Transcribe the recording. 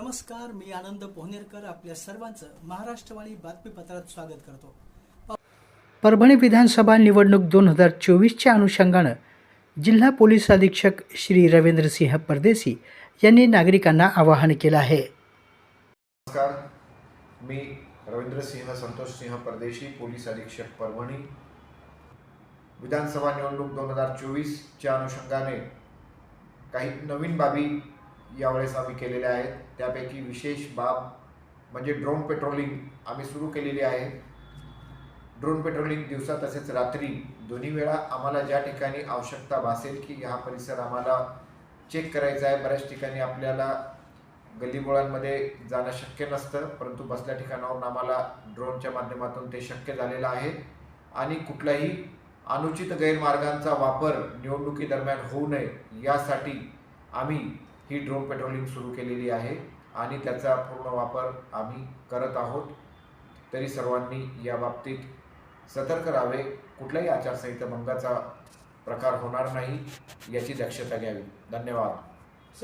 नमस्कार मी आनंद पोहनेरकर आपल्या सर्वांचं महाराष्ट्रवाणी बातमीपत्रात स्वागत करतो. परभणी विधानसभा निवडणूक दोन हजार चोवीसच्या अनुषंगानं जिल्हा पोलीस अधीक्षक श्री रवींद्रसिंह परदेसी यांनी नागरिकांना आवाहन केलं आहे. नमस्कार मी रवींद्रसिंह संतोषसिंह परदेशी पोलीस अधीक्षक परभणी. विधानसभा निवडणूक दोन हजार चोवीसच्या अनुषंगाने काही नवीन बाबी यावेळेस आम्ही केलेल्या आहेत. त्यापैकी विशेष बाब म्हणजे ड्रोन पेट्रोलिंग आम्ही सुरू केलेली आहे. ड्रोन पेट्रोलिंग दिवसा तसेच रात्री दोन्ही वेळा आम्हाला ज्या ठिकाणी आवश्यकता भासेल की हा परिसर आम्हाला चेक करायचा आहे. बऱ्याच ठिकाणी आपल्याला गल्लीबोळांमध्ये जाणं शक्य नसतं परंतु बसल्या ठिकाणावरून आम्हाला ड्रोनच्या माध्यमातून ते शक्य झालेलं आहे. आणि कुठलाही अनुचित गैरमार्गांचा वापर निवडणुकीदरम्यान होऊ नये यासाठी आम्ही ही ड्रोन पेट्रोलिंग सुरू केलेली आहे आणि त्याचा पूर्ण वापर आम्ही करत आहोत. तरी सर्वांनी या बाबतीत सतर्क राहावे. कुठल्याही आचारसंहिता भंगाचा प्रकार होणार नाही याची दक्षता घ्यावी. धन्यवाद.